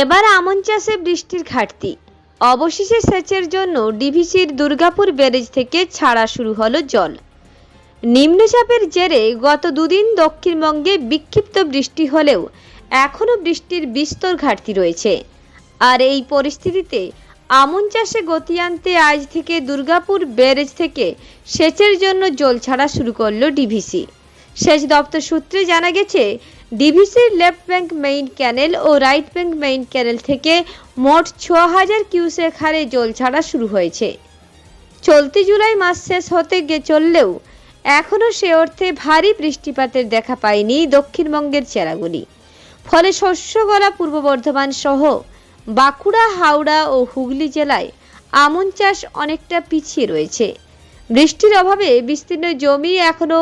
এবার আমন চাষে বৃষ্টির ঘাটতি। অবশেষে সেচের জন্য ডিভিসির দুর্গাপুর ব্যারেজ থেকে ছাড়া শুরু হলো জল। নিম্নচাপের জেরে গত দুদিন দক্ষিণবঙ্গে বিক্ষিপ্ত বৃষ্টি হলেও এখনও বৃষ্টির বিস্তর ঘাটতি রয়েছে। আর এই পরিস্থিতিতে আমন চাষে গতি আনতে আজ থেকে দুর্গাপুর ব্যারেজ থেকে সেচের জন্য জল ছাড়া শুরু করল ডিভিসি। সেচ দপ্তর সূত্রে জানা গেছে ডিভিসির লেফট ব্যাংক মেইন ক্যানেল ও রাইট ব্যাংক মেইন ক্যানেল থেকে মোট ছ হাজার কিউসেক হারে জল ছাড়া শুরু হয়েছে। চলতি জুলাই মাস শেষ হতে গে চললেও এখনও সে অর্থে ভারী বৃষ্টিপাতের দেখা পায়নি দক্ষিণবঙ্গের চেরাগুলি। ফলে শস্য গলা পূর্ব বর্ধমান সহ বাঁকুড়া, হাওড়া ও হুগলি জেলায় আমন চাষ অনেকটা পিছিয়ে রয়েছে। বৃষ্টির অভাবে বিস্তীর্ণ জমি এখনও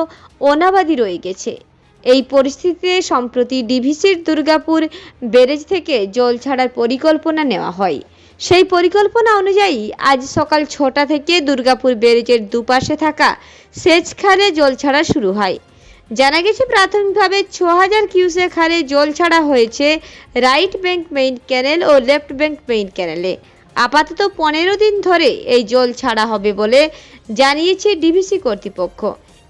অনাবাদি রয়ে গেছে। এই পরিস্থিতিতে সম্প্রতি ডিভিসির দুর্গাপুর ব্যারেজ থেকে জল ছাড়ার পরিকল্পনা নেওয়া হয়। সেই পরিকল্পনা অনুযায়ী আজ সকাল ছটা থেকে দুর্গাপুর ব্যারেজের দুপাশে থাকা সেচ খালে জল ছাড়া শুরু হয়। জানা গেছে, প্রাথমিকভাবে ছ হাজার কিউসেক হারে জল ছাড়া হয়েছে রাইট ব্যাংক মেইন ক্যানেল ও লেফট ব্যাংক মেইন ক্যানেলে। আপাতত পনেরো দিন ধরে এই জল ছাড়া হবে বলে জানিয়েছে ডিভিসি কর্তৃপক্ষ।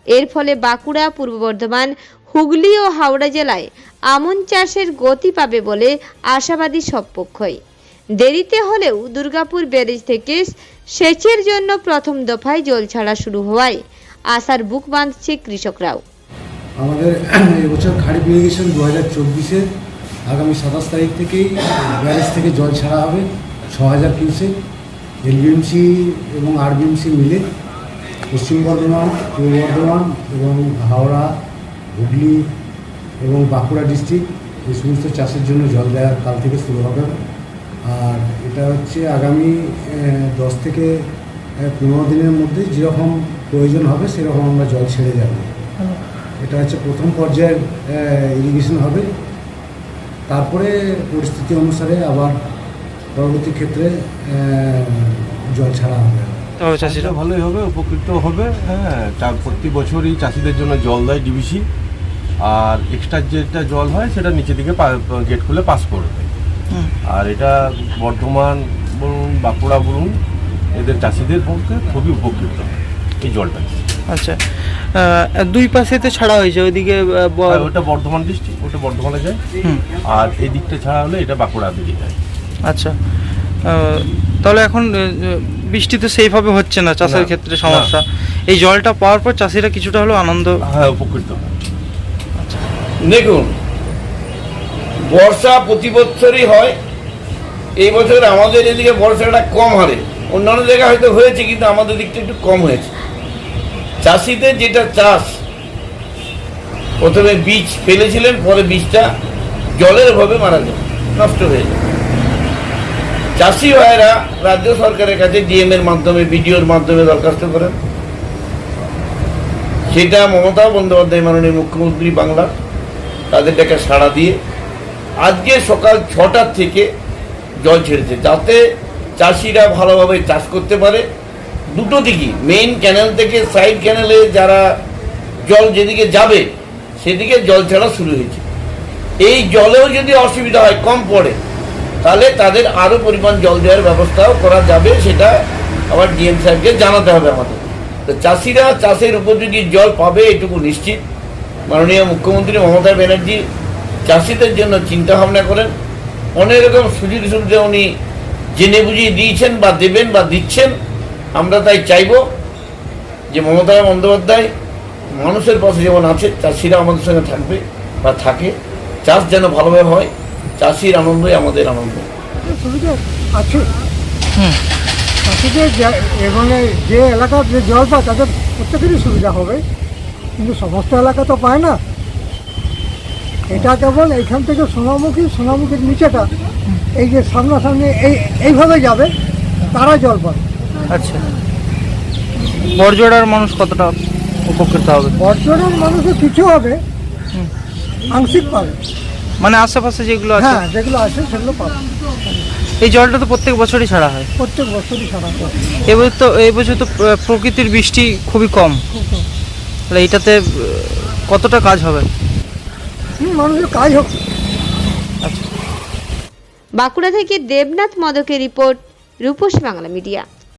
এর ফলে বাঁকুড়া, পূর্ব বর্ধমান হুগলি ও হাওড়া জেলায় আমন চাষের গতি পাবে বলে আশাবাদী সব পক্ষই। দেরিতে হলেও দুর্গাপুর ব্যারেজ থেকে সেচের জন্য প্রথম দফায় জল ছাড়া শুরু হওয়ায় আশার বুক বাঁধছে কৃষকরাও। আমাদের এবছর খারিফ ইরিগেশন দু হাজার চব্বিশের আগামী সাতাশ তারিখ থেকেই ব্যারেজ থেকে জল ছাড়া হবে ছ হাজার কিউসেক। এলবিএমসি এবং আরবিএমসি মিলে পশ্চিম বর্ধমান, পূর্ব বর্ধমান এবং হাওড়া হুগলি এবং বাঁকুড়া ডিস্ট্রিক্ট এই সমস্ত চাষের জন্য জল দেওয়া কাল থেকে শুরু হবে। আর এটা হচ্ছে আগামী দশ থেকে পনেরো দিনের মধ্যে যেরকম প্রয়োজন হবে সেরকম আমরা জল ছেড়ে যাব। এটা হচ্ছে প্রথম পর্যায়ের ইরিগেশন হবে। তারপরে পরিস্থিতি অনুসারে আবার পরবর্তী ক্ষেত্রে জল ছাড়া হবে। তবে চাষিরা? চাষিরা ভালোই হবে উপকৃত হবে হ্যাঁ। তার প্রতি বছরই চাষিদের জন্য জল দেয় ডিবিসি। আর এক্সট্রা যেটা জল হয় সেটা নিচে দিকে গেট খুলে পাস করবে আর এটা বর্ধমান বলুন বাঁকুড়া বলুন এদের চাষিদের পক্ষে খুবই উপকৃত এই জলটা। আচ্ছা। দুই পাশেতে ছাড়া হয়েছে ওইদিকে আর ওটা বর্ধমান ডিস্ট্রিক্ট ওটা বর্ধমানে যায়। আর এই দিকটা ছাড়া হলে এটা বাঁকুড়া দিকে যায়। আচ্ছা। তাহলে এখন বৃষ্টি তো সেইভাবে হচ্ছে না চাষের ক্ষেত্রে সমস্যা। এই জলটা পাওয়ার পর চাষিরা কিছুটা হলেও আনন্দ হ্যাঁ উপকৃত দেখুন বর্ষা প্রতি বছরই হয়। এই বছর আমাদের এদিকে বর্ষাটা কম হারে। অন্যান্য জায়গায় হয়তো হয়েছে কিন্তু আমাদের দিকটা একটু কম হয়েছে। চাষিদের যেটা চাষ প্রথমে বীজ ফেলেছিলেন পরে বীজটা জলের অভাবে মারা যায় নষ্ট হয়ে যায়। চাষি ভাইয়েরা রাজ্য সরকারের কাছে ডিএম এর মাধ্যমে বিডিওর মাধ্যমে দরখাস্ত করেন। সেটা মমতা বন্দ্যোপাধ্যায় মাননীয় মুখ্যমন্ত্রী বাংলা, তাদের ডেকে সাড়া দিয়ে আজকে সকাল ছটার থেকে জল ছেড়েছে, যাতে চাষিরা ভালোভাবে চাষ করতে পারে। দুটো দিকই মেইন ক্যানেল থেকে সাইড ক্যানেলে যারা জল যেদিকে যাবে, সেদিকে জল ছাড়া শুরু হয়েছে। এই জলেও যদি অসুবিধা হয়, কম পড়ে। তাহলে তাদের আরও পরিমাণ জল দেওয়ার ব্যবস্থাও করা যাবে, সেটা আবার ডিএম সাহেবকে জানাতে হবে আমাদের। তো চাষিরা চাষের উপযোগী জল পাবে, এটুকু নিশ্চিত। মাননীয় মুখ্যমন্ত্রী মমতা ব্যানার্জি চাষিদের জন্য চিন্তা ভাবনা করেন। অনেক রকম সুযোগ সুবিধা উনি জেনে বুঝিয়ে দিয়েছেন বা দেবেন বা দিচ্ছেন। আমরা তাই চাইব যে মমতা বন্দ্যোপাধ্যায় মানুষের পাশে যেমন আছে, চাষিরা আমাদের সঙ্গে থাকবে বা থাকে। চাষ যেন ভালোভাবে হয় চাষির আনন্দই আমাদের আনন্দ। সুবিধা আছে। চাষিদের যে- এখানে যে এলাকার যে জল পায় তাদের প্রত্যেকেরই সুবিধা হবে। কিন্তু সমস্ত এলাকা তো পায় না। এটা কেবল এইখান থেকে সোনামুখী সোনামুখীর নিচেটা এই যে সামনাসামনি এই এইভাবে যাবে তারা জল পাবে আচ্ছা। বরজোড়ার মানুষ কতটা উপকৃত হবে? বর্তমানের মানুষের কিছু হবে হুম। আংশিক পাবে। মানে আশেপাশে যেগুলো আছে? হ্যাঁ যেগুলো আছে সেগুলো পাবে। এই জলটা তো প্রত্যেক বছরই ছাড়া হয়? প্রত্যেক বছরই সারা করে এবার তো এই বছর তো প্রকৃতির বৃষ্টি খুবই কম। তাহলে এইটাতে আহ, কতটা কাজ হবে? হুম, মানুষের কাজ হোক আচ্ছা। বাঁকুড়া থেকে দেবনাথ মদকের রিপোর্ট রূপসী বাংলা মিডিয়া।